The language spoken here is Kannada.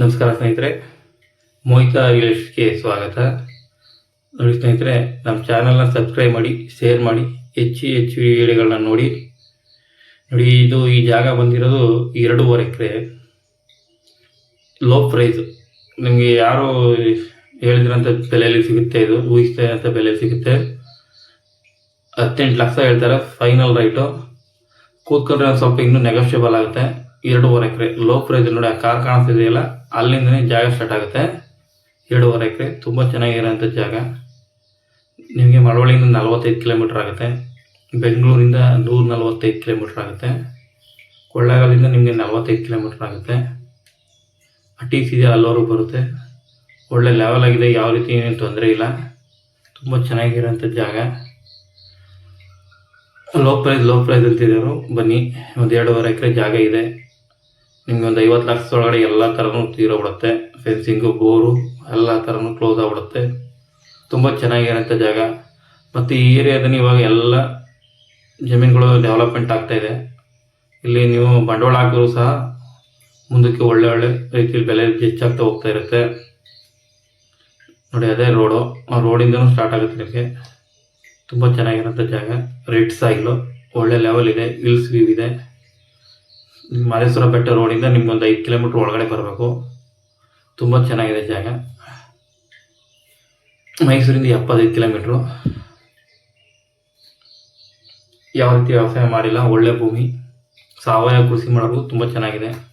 ನಮಸ್ಕಾರ ಸ್ನೇಹಿತರೆ. ಮೋಹಿತ ಇಂಗ್ಲೀಷ್ಗೆ ಸ್ವಾಗತ. ನೋಡಿ ಸ್ನೇಹಿತರೆ, ನಮ್ಮ ಚಾನಲ್ನ ಸಬ್ಸ್ಕ್ರೈಬ್ ಮಾಡಿ ಶೇರ್ ಮಾಡಿ, ಹೆಚ್ಚು ಹೆಚ್ಚು ವಿಡಿಯೋಗಳನ್ನ ನೋಡಿ. ನೋಡಿ, ಇದು ಈ ಜಾಗ ಬಂದಿರೋದು ಎರಡೂವರೆ ಎಕರೆ ಲೋ ಪ್ರೈಸ್ ನಿಮಗೆ ಯಾರು ಹೇಳಿದ್ರಂತ ಬೆಲೆಯಲ್ಲಿ ಸಿಗುತ್ತೆ ಇದು, ಊಹಿಸ್ತಾ ಅಂತ ಬೆಲೆ ಸಿಗುತ್ತೆ. ಹತ್ತೆಂಟು ಲಕ್ಷ ಹೇಳ್ತಾರೆ ಫೈನಲ್ ರೈಟು ಕೂತ್ಕೊಂಡ್ರೆ ಸ್ವಲ್ಪ ಇನ್ನೂ ನೆಗೋಷಿಯಬಲ್ ಆಗುತ್ತೆ. ಎರಡೂವರೆ ಎಕರೆ ಲೋ ಪ್ರೈಸ್ ನೋಡಿ ಆ ಕಾರ್ ಕಾಣಿಸ್ತಿದೆಯಲ್ಲ, ಅಲ್ಲಿಂದನೇ ಜಾಗ ಸ್ಟಾರ್ಟ್ ಆಗುತ್ತೆ. ಎರಡೂವರೆ ಎಕರೆ, ತುಂಬ ಚೆನ್ನಾಗಿರೋಂಥ ಜಾಗ. ನಿಮಗೆ ಮಳವಳ್ಳಿಯಿಂದ ನಲವತ್ತೈದು ಕಿಲೋಮೀಟ್ರ್ ಆಗುತ್ತೆ. ಬೆಂಗಳೂರಿಂದ ನೂರ ನಲವತ್ತೈದು ಕಿಲೋಮೀಟ್ರ್ ಆಗುತ್ತೆ. ಕೊಳ್ಳೇಗಾಲದಿಂದ ನಿಮಗೆ ನಲವತ್ತೈದು ಕಿಲೋಮೀಟ್ರ್ ಆಗುತ್ತೆ. ಟಿ ಸಿ ಇದೆ ಅಲ್ಲವರೆಗೂ ಬರುತ್ತೆ. ಒಳ್ಳೆ ಲೆವೆಲ್ ಆಗಿದೆ, ಯಾವ ರೀತಿ ಏನೇನು ತೊಂದರೆ ಇಲ್ಲ. ತುಂಬ ಚೆನ್ನಾಗಿರೋಂಥ ಜಾಗ. ಲೋ ಪ್ರೈಸ್ ಲೋ ಪ್ರೈಸ್ ಅಂತಿದ್ದಾರೆ ಬನ್ನಿ. ಒಂದು ಎರಡೂವರೆ ಎಕರೆ ಜಾಗ ಇದೆ. ನಿಮ್ಗೆ ಒಂದು ಐವತ್ತು ಲಕ್ಷದೊಳಗಡೆ ಎಲ್ಲ ಥರನೂ ತೀರೋಗ್ಬಿಡುತ್ತೆ ಫೆನ್ಸಿಂಗು ಬೋರು ಎಲ್ಲ ಥರನೂ ಕ್ಲೋಸ್ ಆಗ್ಬಿಡುತ್ತೆ ತುಂಬ ಚೆನ್ನಾಗಿರೋಂಥ ಜಾಗ. ಮತ್ತು ಈ ಏರಿಯಾದಲ್ಲಿ ಇವಾಗ ಎಲ್ಲ ಜಮೀನುಗಳು ಡೆವಲಪ್ಮೆಂಟ್ ಆಗ್ತಾ ಇದೆ. ಇಲ್ಲಿ ನೀವು ಬಂಡವಾಳ ಹಾಕಿದ್ರು ಸಹ ಮುಂದಕ್ಕೆ ಒಳ್ಳೆ ಒಳ್ಳೆ ರೀತಿಯಲ್ಲಿ ಬೆಲೆ ಹೆಚ್ಚಾಗ್ತಾ ಹೋಗ್ತಾ ಇರುತ್ತೆ. ನೋಡಿ, ಅದೇ ರೋಡು. ಆ ರೋಡಿಂದನೂ ಸ್ಟಾರ್ಟ್ ಆಗುತ್ತೆ ನಿಮಗೆ. ತುಂಬ ಚೆನ್ನಾಗಿರೋಂಥ ಜಾಗ. ರೆಡ್ ಸಾಯಿಲು ಒಳ್ಳೆ ಲೆವೆಲ್ ಇದೆ. ಹಿಲ್ಸ್ ವ್ಯೂ ಇದೆ. ಮಾದೇಶ್ವರ ಬೆಟ್ಟ ರೋಡಿಂದ ನಿಮ್ಗೊಂದು ಐದು ಕಿಲೋಮೀಟ್ರ್ ಒಳಗಡೆ ಬರಬೇಕು. ತುಂಬ ಚೆನ್ನಾಗಿದೆ ಜಾಗ. ಮೈಸೂರಿಂದ ಎಪ್ಪತ್ತೈದು ಕಿಲೋಮೀಟ್ರು. ಯಾವ ರೀತಿ ವ್ಯವಸಾಯ ಮಾಡಿಲ್ಲ, ಒಳ್ಳೆ ಭೂಮಿ. ಸಾವಯವ ಕೃಷಿ ಮಾಡೋದು ತುಂಬ ಚೆನ್ನಾಗಿದೆ.